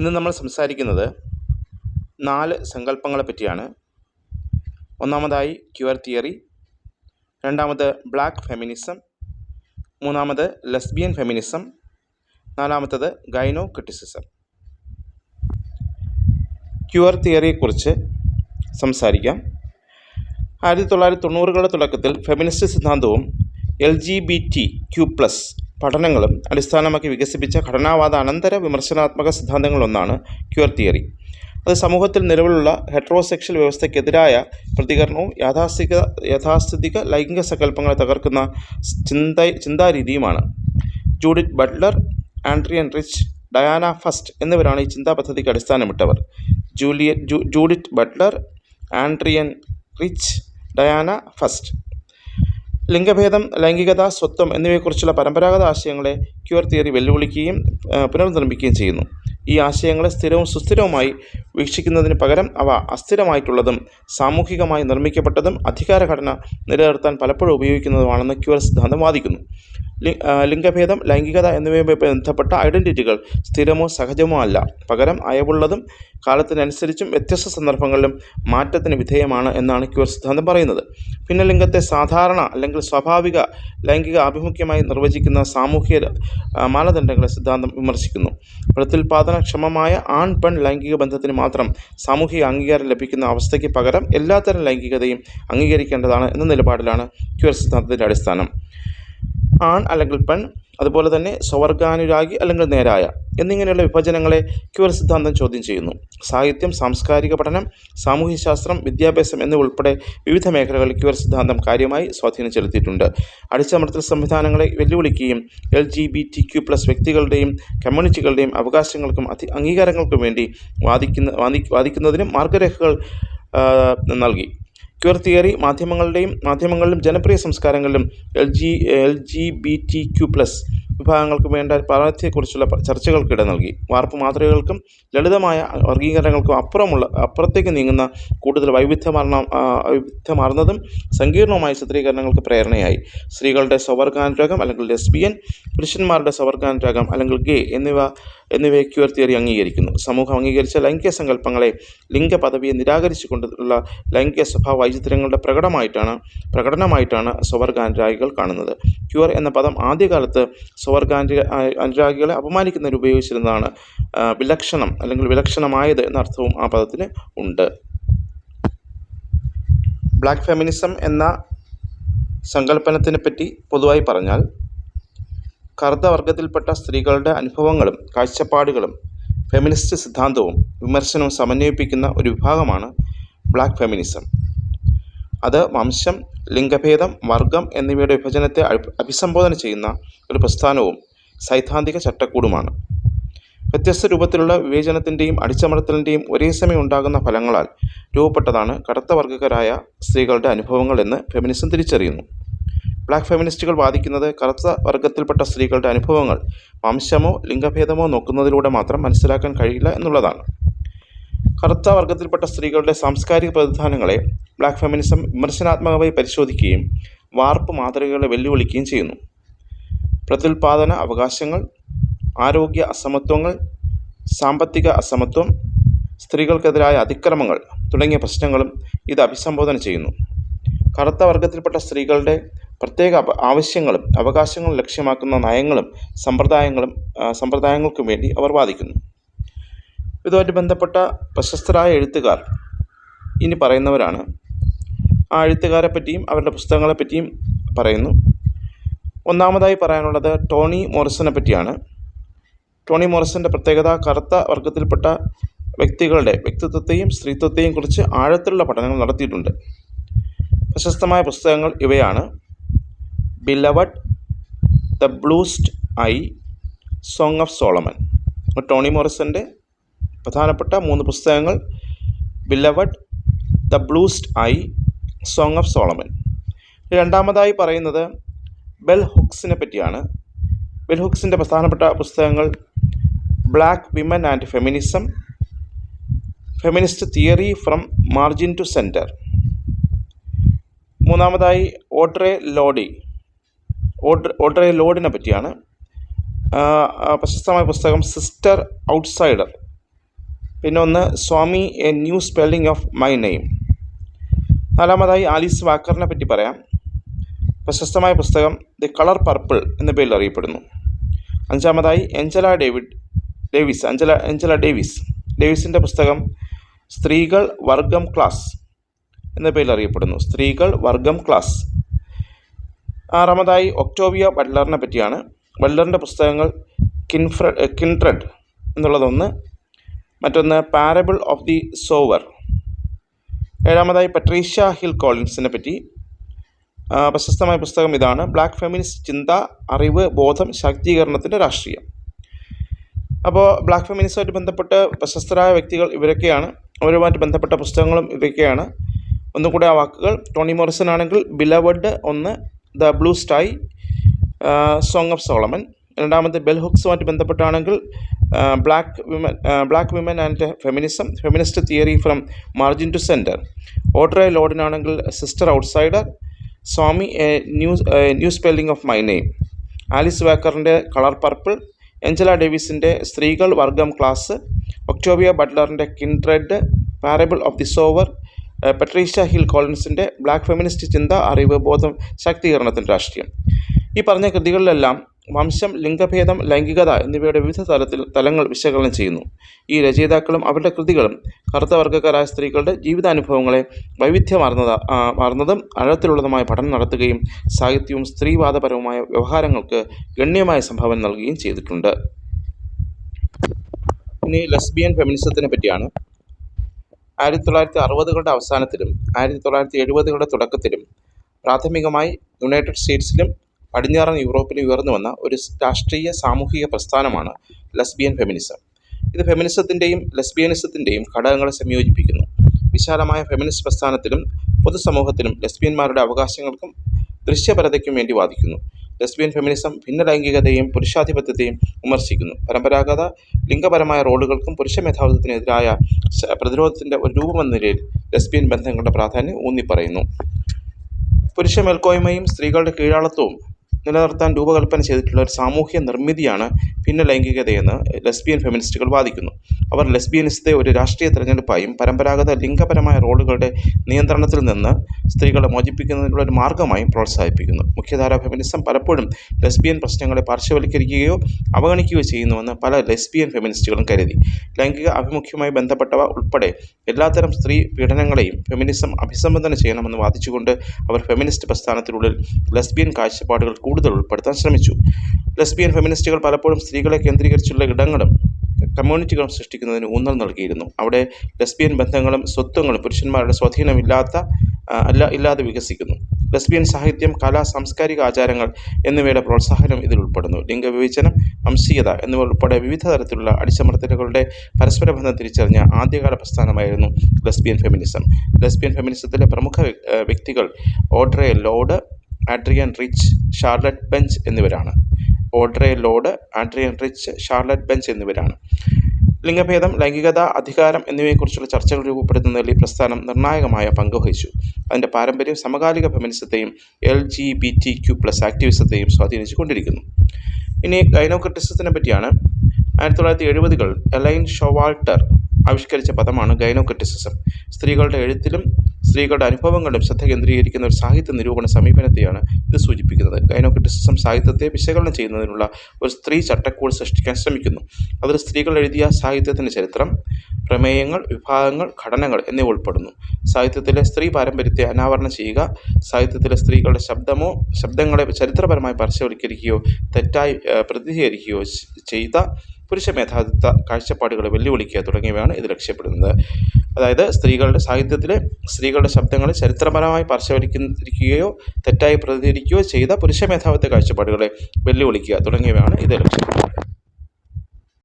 ഇന്ന് നമ്മൾ സംസാരിക്കുന്നത് നാല് സങ്കല്പങ്ങളെ പറ്റിയാണ്. ഒന്നാമതായി ക്യുവർ തിയറി രണ്ടാമത് ബ്ലാക്ക് ഫെമിനിസം മൂന്നാമത് ലെസ്ബിയൻ ഫെമിനിസം നാലാമത്തത് ഗൈനോ ക്രിറ്റിസിസം. ക്യുവർ തിയറിയെക്കുറിച്ച് സംസാരിക്കാം. ആയിരത്തി തൊള്ളായിരത്തി തൊണ്ണൂറുകളുടെ തുടക്കത്തിൽ ഫെമിനിസ്റ്റ് സിദ്ധാന്തവും L G B T Q plus പഠനങ്ങളും അടിസ്ഥാനമാക്കി വികസിപ്പിച്ച ഘടനാവാദ അനന്തര വിമർശനാത്മക സിദ്ധാന്തങ്ങളൊന്നാണ് ക്യുവർ തിയറി. അത് സമൂഹത്തിൽ നിലവിലുള്ള ഹെട്രോസെക്ഷൽ വ്യവസ്ഥയ്ക്കെതിരായ പ്രതികരണവും യാഥാസ്ഥിക യാഥാസ്ഥിതിക ലൈംഗിക സങ്കല്പങ്ങളെ തകർക്കുന്ന ചിന്ത ചിന്താരീതിയുമാണ്. Judith Butler Adrienne Rich Diana Fuss എന്നിവരാണ് ഈ ചിന്താ പദ്ധതിക്ക് അടിസ്ഥാനമിട്ടവർ. ജൂലിയ ജൂ Judith Butler Adrienne Rich Diana Fuss. ലിംഗഭേദം ലൈംഗികത സ്വത്വം എന്നിവയെക്കുറിച്ചുള്ള പരമ്പരാഗത ആശയങ്ങളെ ക്യൂർ തിയറി വെല്ലുവിളിക്കുകയും പുനർനിർമ്മിക്കുകയും ചെയ്യുന്നു. ഈ ആശയങ്ങളെ സ്ഥിരവും സുസ്ഥിരവുമായി വീക്ഷിക്കുന്നതിന് പകരം അവ അസ്ഥിരമായിട്ടുള്ളതും സാമൂഹികമായി നിർമ്മിക്കപ്പെട്ടതും അധികാരഘടന നിലനിർത്താൻ പലപ്പോഴും ഉപയോഗിക്കുന്നതുമാണെന്ന് ക്യൂർ സിദ്ധാന്തം വാദിക്കുന്നു. ലിംഗഭേദം ലൈംഗികത എന്നിവയുമായി ബന്ധപ്പെട്ട ഐഡന്റിറ്റികൾ സ്ഥിരമോ സഹജമോ അല്ല. പകരം അയവുള്ളതും കാലത്തിനനുസരിച്ചും വ്യത്യസ്ത സന്ദർഭങ്ങളിലും മാറ്റത്തിന് വിധേയമാണ് എന്നാണ് ക്യൂർ സിദ്ധാന്തം പറയുന്നത്. ഭിന്നലിംഗത്തെ സാധാരണ അല്ലെങ്കിൽ സ്വാഭാവിക ലൈംഗിക ആഭിമുഖ്യമായി നിർവചിക്കുന്ന സാമൂഹിക മാനദണ്ഡങ്ങളെ സിദ്ധാന്തം വിമർശിക്കുന്നു. പ്രത്യുൽപാദനക്ഷമമായ ആൺ പെൺ ലൈംഗിക ബന്ധത്തിന് മാത്രം സാമൂഹിക അംഗീകാരം ലഭിക്കുന്ന അവസ്ഥയ്ക്ക് പകരം എല്ലാത്തരം ലൈംഗികതയും അംഗീകരിക്കേണ്ടതാണ് എന്ന നിലപാടിലാണ് ക്യൂർ സിദ്ധാന്തത്തിന്റെ അടിസ്ഥാനം. ആൺ അല്ലെങ്കിൽ പെൺ അതുപോലെ തന്നെ സ്വവർഗാനുരാഗി അല്ലെങ്കിൽ നേരായ എന്നിങ്ങനെയുള്ള വിഭജനങ്ങളെ ക്യൂർ സിദ്ധാന്തം ചോദ്യം ചെയ്യുന്നു. സാഹിത്യം സാംസ്കാരിക പഠനം സാമൂഹ്യശാസ്ത്രം വിദ്യാഭ്യാസം എന്നിവ ഉൾപ്പെടെ വിവിധ മേഖലകളിൽ ക്യൂർ സിദ്ധാന്തം കാര്യമായി സ്വാധീനം ചെലുത്തിയിട്ടുണ്ട്. അടിച്ചമർത്തൽ സംവിധാനങ്ങളെ വെല്ലുവിളിക്കുകയും L G B T Q plus വ്യക്തികളുടെയും കമ്മ്യൂണിറ്റികളുടെയും അവകാശങ്ങൾക്കും അതി അംഗീകാരങ്ങൾക്കും വേണ്ടി വാദിക്കുന്ന വാദി വാദിക്കുന്നതിനും മാർഗരേഖകൾ നൽകി. ക്യൂർ തിയറി മാധ്യമങ്ങളുടെയും മാധ്യമങ്ങളിലും ജനപ്രിയ സംസ്കാരങ്ങളിലും L G L G B T Q plus വിഭാഗങ്ങൾക്ക് വേണ്ട പ്രാതിനിധ്യത്തെക്കുറിച്ചുള്ള ചർച്ചകൾക്ക് ഇട നൽകി. വാർപ്പ് മാതൃകകൾക്കും ലളിതമായ വർഗീകരണങ്ങൾക്കും അപ്പുറമുള്ള അപ്പുറത്തേക്ക് നീങ്ങുന്ന കൂടുതൽ വൈവിധ്യമാർന്ന വൈവിധ്യമാർന്നതും സങ്കീർണവുമായ ചിത്രീകരണങ്ങൾക്ക് പ്രേരണയായി. സ്ത്രീകളുടെ സ്വവർഗാനുരാഗം അല്ലെങ്കിൽ ലെസ്ബിയൻ പുരുഷന്മാരുടെ സ്വവർഗാനുരാഗം അല്ലെങ്കിൽ ഗേ എന്നിവ എന്നിവയെ ക്യൂർ തിയറി അംഗീകരിക്കുന്നു. സമൂഹം അംഗീകരിച്ച ലൈംഗിക സങ്കല്പങ്ങളെ ലിംഗ പദവിയെ നിരാകരിച്ചുകൊണ്ടുള്ള ലൈംഗിക സ്വഭാവ വൈചിത്ര്യങ്ങളുടെ പ്രകടമായിട്ടാണ് പ്രകടനമായിട്ടാണ് സ്വവർഗാനുരാഗികൾ കാണുന്നത്. ക്യൂർ എന്ന പദം ആദ്യകാലത്ത് സ്വവർഗാനു അനുരാഗികളെ അപമാനിക്കുന്നതിന് ഉപയോഗിച്ചിരുന്നതാണ് വിലക്ഷണം അല്ലെങ്കിൽ വിലക്ഷണമായത് എന്ന അർത്ഥവും ആ പദത്തിന് ഉണ്ട്. ബ്ലാക്ക് ഫെമിനിസം എന്ന സങ്കല്പനത്തിനെ പറ്റി പൊതുവായി പറഞ്ഞാൽ കറുത്ത വർഗത്തിൽപ്പെട്ട സ്ത്രീകളുടെ അനുഭവങ്ങളും കാഴ്ചപ്പാടുകളും ഫെമിനിസ്റ്റ് സിദ്ധാന്തവും വിമർശനവും സമന്വയിപ്പിക്കുന്ന ഒരു വിഭാഗമാണ് ബ്ലാക്ക് ഫെമിനിസം. അത് വംശം ലിംഗഭേദം വർഗം എന്നിവയുടെ വിഭജനത്തെ അഭിസംബോധന ചെയ്യുന്ന ഒരു പ്രസ്ഥാനവും സൈദ്ധാന്തിക ചട്ടക്കൂടുമാണ്. വ്യത്യസ്ത രൂപത്തിലുള്ള വിവേചനത്തിന്റെയും അടിച്ചമർത്തലിന്റെയും ഒരേ സമയം ഉണ്ടാകുന്ന ഫലങ്ങളാൽ രൂപപ്പെട്ടതാണ് കടുത്ത വർഗക്കാരായ സ്ത്രീകളുടെ അനുഭവങ്ങൾ എന്ന് ഫെമിനിസം തിരിച്ചറിയുന്നു. ബ്ലാക്ക് ഫെമിനിസ്റ്റുകൾ വാദിക്കുന്നത് കറുത്ത വർഗത്തിൽപ്പെട്ട സ്ത്രീകളുടെ അനുഭവങ്ങൾ വംശമോ ലിംഗഭേദമോ നോക്കുന്നതിലൂടെ മാത്രം മനസ്സിലാക്കാൻ കഴിയില്ല എന്നുള്ളതാണ്. കറുത്ത വർഗത്തിൽപ്പെട്ട സ്ത്രീകളുടെ സാംസ്കാരിക പ്രതിധാനങ്ങളെ ബ്ലാക്ക് ഫെമിനിസം വിമർശനാത്മകമായി പരിശോധിക്കുകയും വാർപ്പ് മാതൃകകളെ വെല്ലുവിളിക്കുകയും ചെയ്യുന്നു. പ്രത്യുൽപാദന അവകാശങ്ങൾ ആരോഗ്യ അസമത്വങ്ങൾ സാമ്പത്തിക അസമത്വം സ്ത്രീകൾക്കെതിരായ അതിക്രമങ്ങൾ തുടങ്ങിയ പ്രശ്നങ്ങളും ഇത് അഭിസംബോധന ചെയ്യുന്നു. കറുത്ത വർഗത്തിൽപ്പെട്ട സ്ത്രീകളുടെ പ്രത്യേക ആവശ്യങ്ങളും അവകാശങ്ങളും ലക്ഷ്യമാക്കുന്ന നയങ്ങളും സമ്പ്രദായങ്ങളും സമ്പ്രദായങ്ങൾക്കും വേണ്ടി അവർ വാദിക്കുന്നു. ഇതുമായിട്ട് ബന്ധപ്പെട്ട പ്രശസ്തരായ എഴുത്തുകാർ ഇനി പറയുന്നവരാണ്. ആ എഴുത്തുകാരെ പറ്റിയും അവരുടെ പുസ്തകങ്ങളെ പറ്റിയും പറയുന്നു. ഒന്നാമതായി പറയാനുള്ളത് ടോണി മോറിസനെ പറ്റിയാണ് ടോണി മോറിസന്റെ പ്രത്യേകത കറുത്ത വർഗത്തിൽപ്പെട്ട വ്യക്തികളുടെ വ്യക്തിത്വത്തെയും സ്ത്രീത്വത്തെയും കുറിച്ച് ആഴത്തിലുള്ള പഠനങ്ങൾ നടത്തിയിട്ടുണ്ട്. പ്രശസ്തമായ പുസ്തകങ്ങൾ ഇവയാണ്. Beloved the Bluest Eye Song of Solomon. Toni മോറിസന്റെ പ്രധാനപ്പെട്ട മൂന്ന് പുസ്തകങ്ങൾ Beloved the Bluest Eye Song of Solomon. രണ്ടാമതായി പറയുന്നത് ബെൽ ഹുക്സിനെ പറ്റിയാണ്. ബെൽ ഹുക്സിന്റെ പ്രധാനപ്പെട്ട പുസ്തകങ്ങൾ black women and feminism feminist theory from margin to centre മൂന്നാമതായി ഓട്രെ ലോഡി ഓഡ്ര ഓഡ്രെ ലോഡിനെ പറ്റിയാണ്. പ്രശസ്തമായ പുസ്തകം സിസ്റ്റർ ഔട്ട്സൈഡർ. പിന്നെ ഒന്ന് Zami a new spelling of my name. നാലാമതായി ആലീസ് വാക്കറിനെ പറ്റി പറയാം. പ്രശസ്തമായ പുസ്തകം ദി കളർ പർപ്പിൾ എന്ന പേരിൽ അറിയപ്പെടുന്നു. അഞ്ചാമതായി Angela David Davis Angela Angela Davis. ഡേവിസിന്റെ പുസ്തകം സ്ത്രീകൾ വർഗം ക്ലാസ് എന്ന പേരിൽ അറിയപ്പെടുന്നു. സ്ത്രീകൾ വർഗം ക്ലാസ്. ആറാമതായി ഒക്ടോവിയ ബട്ട്ലറിനെ പറ്റിയാണ്. ബട്ട്ലറിന്റെ പുസ്തകങ്ങൾ കിൻഫ്ര കിൻട്രഡ് എന്നുള്ളതൊന്ന്. മറ്റൊന്ന് പാരബിൾ ഓഫ് ദി സോവർ. ഏഴാമതായി പട്രീഷ്യ ഹിൽ കോളിൻസിനെ പറ്റി. പ്രശസ്തമായ പുസ്തകം ഇതാണ്. ബ്ലാക്ക് ഫെമിനിസ്റ്റ് ചിന്ത അറിവ് ബോധം ശാക്തീകരണത്തിന്റെ രാഷ്ട്രീയം. അപ്പോൾ ബ്ലാക്ക് ഫെമിനിസമായിട്ട് ബന്ധപ്പെട്ട് പ്രശസ്തരായ വ്യക്തികൾ ഇവരൊക്കെയാണ്. അവരുമായിട്ട് ബന്ധപ്പെട്ട പുസ്തകങ്ങളും ഇവയൊക്കെയാണ്. ഒന്നുകൂടെ ആ വാക്കുകൾ. ടോണി മോറിസൺ ആണെങ്കിൽ ബിലവഡ് ഒന്ന് ദ ബ്ലൂ സ്റ്റൈ സോങ് ഓഫ് സോളമൻ രണ്ടാമത് ബെൽ ഹുക്സുമായിട്ട് ബന്ധപ്പെട്ടാണെങ്കിൽ black women black women and feminism feminist theory from margin to centre Audre ലോഡിനാണെങ്കിൽ Sister Outsider Zami new new spelling of my name Alice വാക്കറിന്റെ colour purple Angela ഡേവിസിന്റെ സ്ത്രീകൾ വർഗം class Octavia ബട്ട്ലറിന്റെ Kindred Parable of the Sower Patricia Hill കോളിൻസിന്റെ black feminist ചിന്ത അറിവ് ബോധം ശാക്തീകരണത്തിന്റെ രാഷ്ട്രീയം. ഈ പറഞ്ഞ കൃതികളിലെല്ലാം വംശം ലിംഗഭേദം ലൈംഗികത എന്നിവയുടെ വിവിധ തലത്തിൽ തലങ്ങൾ വിശകലനം ചെയ്യുന്നു. ഈ രചയിതാക്കളും അവരുടെ കൃതികളും കറുത്ത വർഗക്കാരായ സ്ത്രീകളുടെ ജീവിതാനുഭവങ്ങളെ വൈവിധ്യമാർന്നത മാർന്നതും ആഴത്തിലുള്ളതുമായ പഠനം നടത്തുകയും സാഹിത്യവും സ്ത്രീവാദപരവുമായ വ്യവഹാരങ്ങൾക്ക് ഗണ്യമായ സംഭാവന നൽകുകയും ചെയ്തിട്ടുണ്ട്. ഇനി ലെസ്ബിയൻ ഫെമിനിസത്തിനെ പറ്റിയാണ് ആയിരത്തി തൊള്ളായിരത്തി അറുപതുകളുടെ അവസാനത്തിലും ആയിരത്തി തൊള്ളായിരത്തി എഴുപതുകളുടെ തുടക്കത്തിലും പ്രാഥമികമായി യുണൈറ്റഡ് സ്റ്റേറ്റ്സിലും പടിഞ്ഞാറൻ യൂറോപ്പിലും ഉയർന്നു വന്ന ഒരു രാഷ്ട്രീയ സാമൂഹിക പ്രസ്ഥാനമാണ് ലസ്ബിയൻ ഫെമിനിസം. ഇത് ഫെമിനിസത്തിന്റെയും ലസ്ബിയനിസത്തിന്റെയും ഘടകങ്ങളെ സംയോജിപ്പിക്കുന്നു. വിശാലമായ ഫെമിനിസ്റ്റ് പ്രസ്ഥാനത്തിലും പൊതുസമൂഹത്തിലും ലസ്ബിയന്മാരുടെ അവകാശങ്ങൾക്കും ദൃശ്യപരതയ്ക്കും വേണ്ടി വാദിക്കുന്നു. ലെസ്ബിയൻ ഫെമിനിസം ഭിന്നലൈംഗികതയെയും പുരുഷാധിപത്യത്തെയും വിമർശിക്കുന്നു. പരമ്പരാഗത ലിംഗപരമായ റോളുകൾക്കും പുരുഷ മേധാവിത്വത്തിനെതിരായ പ്രതിരോധത്തിന്റെ ഒരു രൂപമെന്ന നിലയിൽ ലെസ്ബിയൻ ബന്ധങ്ങളുടെ പ്രാധാന്യം ഊന്നിപ്പറയുന്നു. പുരുഷ മേൽക്കോയ്മയും സ്ത്രീകളുടെ കീഴാളത്വവും നിലനിർത്താൻ രൂപകൽപ്പന ചെയ്തിട്ടുള്ള ഒരു സാമൂഹ്യ നിർമ്മിതിയാണ് ഭിന്ന ലൈംഗികതയെന്ന് ലെസ്ബിയൻ ഫെമിനിസ്റ്റുകൾ വാദിക്കുന്നു. അവർ ലെസ്ബിയനിസത്തെ ഒരു രാഷ്ട്രീയ തെരഞ്ഞെടുപ്പായും പരമ്പരാഗത ലിംഗപരമായ റോളുകളുടെ നിയന്ത്രണത്തിൽ നിന്ന് സ്ത്രീകളെ മോചിപ്പിക്കുന്നതിനുള്ള ഒരു മാർഗമായും പ്രോത്സാഹിപ്പിക്കുന്നു. മുഖ്യധാരാ ഫെമിനിസം പലപ്പോഴും ലെസ്ബിയൻ പ്രശ്നങ്ങളെ പാർശ്വവൽക്കരിക്കുകയോ അവഗണിക്കുകയോ ചെയ്യുന്നുവെന്ന് പല ലെസ്ബിയൻ ഫെമിനിസ്റ്റുകളും കരുതി. ലൈംഗിക ആഭിമുഖ്യവുമായി ബന്ധപ്പെട്ടവ ഉൾപ്പെടെ എല്ലാത്തരം സ്ത്രീ പീഡനങ്ങളെയും ഫെമിനിസം അഭിസംബോധന ചെയ്യണമെന്ന് വാദിച്ചുകൊണ്ട് അവർ ഫെമിനിസ്റ്റ് പ്രസ്ഥാനത്തിനുള്ളിൽ ലെസ്ബിയൻ കാഴ്ചപ്പാടുകൾ കൂടുതൽ ഉൾപ്പെടുത്താൻ ശ്രമിച്ചു. ലെസ്ബിയൻ ഫെമിനിസ്റ്റുകൾ പലപ്പോഴും സ്ത്രീകളെ കേന്ദ്രീകരിച്ചുള്ള ഇടങ്ങളും കമ്മ്യൂണിറ്റികളും സൃഷ്ടിക്കുന്നതിന് ഊന്നൽ നൽകിയിരുന്നു. അവിടെ ലെസ്ബിയൻ ബന്ധങ്ങളും സ്വത്വങ്ങളും പുരുഷന്മാരുടെ സ്വാധീനമില്ലാത്ത അല്ല ഇല്ലാതെ വികസിക്കുന്നു. ലെസ്ബിയൻ സാഹിത്യം കല സാംസ്കാരിക ആചാരങ്ങൾ എന്നിവയുടെ പ്രോത്സാഹനം ഇതിൽ ഉൾപ്പെടുന്നു. ലിംഗവിവേചനം വംശീയത എന്നിവ ഉൾപ്പെടെ വിവിധ തരത്തിലുള്ള അടിച്ചമർത്തലുകളുടെ പരസ്പര ബന്ധം തിരിച്ചറിഞ്ഞ ആദ്യകാല പ്രസ്ഥാനമായിരുന്നു ലെസ്ബിയൻ ഫെമിനിസം ലെസ്ബിയൻ ഫെമിനിസത്തിലെ പ്രമുഖ വ്യക്തികൾ Audre Lorde Adrienne Rich Charlotte Bunch എന്നിവരാണ്. Audre Lorde Adrienne Rich Charlotte Bunch എന്നിവരാണ്. ലിംഗഭേദം ലൈംഗികത അധികാരം എന്നിവയെക്കുറിച്ചുള്ള ചർച്ചകൾ രൂപപ്പെടുത്തുന്നതിൽ ഈ പ്രസ്ഥാനം നിർണായകമായ പങ്ക് വഹിച്ചു. അതിന്റെ പാരമ്പര്യം സമകാലിക ഫെമിനിസത്തെയും L G B T Q plus ആക്ടിവിസത്തെയും സ്വാധീനിച്ചു കൊണ്ടിരിക്കുന്നു ഇനി ഗൈനോക്രിറ്റിസത്തിനെ പറ്റിയാണ്. ആയിരത്തി തൊള്ളായിരത്തി എഴുപതുകൾ എലൈൻ ഷോവാൾട്ടർ ആവിഷ്കരിച്ച പദമാണ് ഗൈനോക്രിറ്റിസിസം സ്ത്രീകളുടെ എഴുത്തിലും സ്ത്രീകളുടെ അനുഭവങ്ങളിലും ശ്രദ്ധ കേന്ദ്രീകരിക്കുന്ന ഒരു സാഹിത്യ നിരൂപണ സമീപനത്തെയാണ് ഇത് സൂചിപ്പിക്കുന്നത്. ഗൈനോക്രിറ്റിസിസം സാഹിത്യത്തെ വിശകലനം ചെയ്യുന്നതിനുള്ള ഒരു സ്ത്രീ ചട്ടക്കൂട് സൃഷ്ടിക്കാൻ ശ്രമിക്കുന്നു. അതിൽ സ്ത്രീകൾ എഴുതിയ സാഹിത്യത്തിന്റെ ചരിത്രം പ്രമേയങ്ങൾ വിഭാഗങ്ങൾ ഘടനകൾ എന്നിവ ഉൾപ്പെടുന്നു. സാഹിത്യത്തിലെ സ്ത്രീ പാരമ്പര്യത്തെ അനാവരണം ചെയ്യുക സാഹിത്യത്തിലെ സ്ത്രീകളുടെ ശബ്ദമോ ശബ്ദങ്ങളെ ചരിത്രപരമായി പാർശ്വവൽക്കരിക്കുകയോ തെറ്റായി പ്രതിനിധീകരിക്കുകയോ ചെയ്ത പുരുഷ മേധാവിത്വ കാഴ്ചപ്പാടുകളെ വെല്ലുവിളിക്കുക തുടങ്ങിയവയാണ് ഇത് ലക്ഷ്യപ്പെടുന്നത്. അതായത് സ്ത്രീകളുടെ സാഹിത്യത്തിലെ സ്ത്രീകളുടെ ശബ്ദങ്ങളെ ചരിത്രപരമായി പാർശ്വവൽക്കരിക്കുകയോ തെറ്റായി പ്രതിനിധീകരിക്കുകയോ ചെയ്ത പുരുഷ മേധാവിത്വ കാഴ്ചപ്പാടുകളെ വെല്ലുവിളിക്കുക തുടങ്ങിയവയാണ് ഇത് ലക്ഷ്യമിടുന്നത്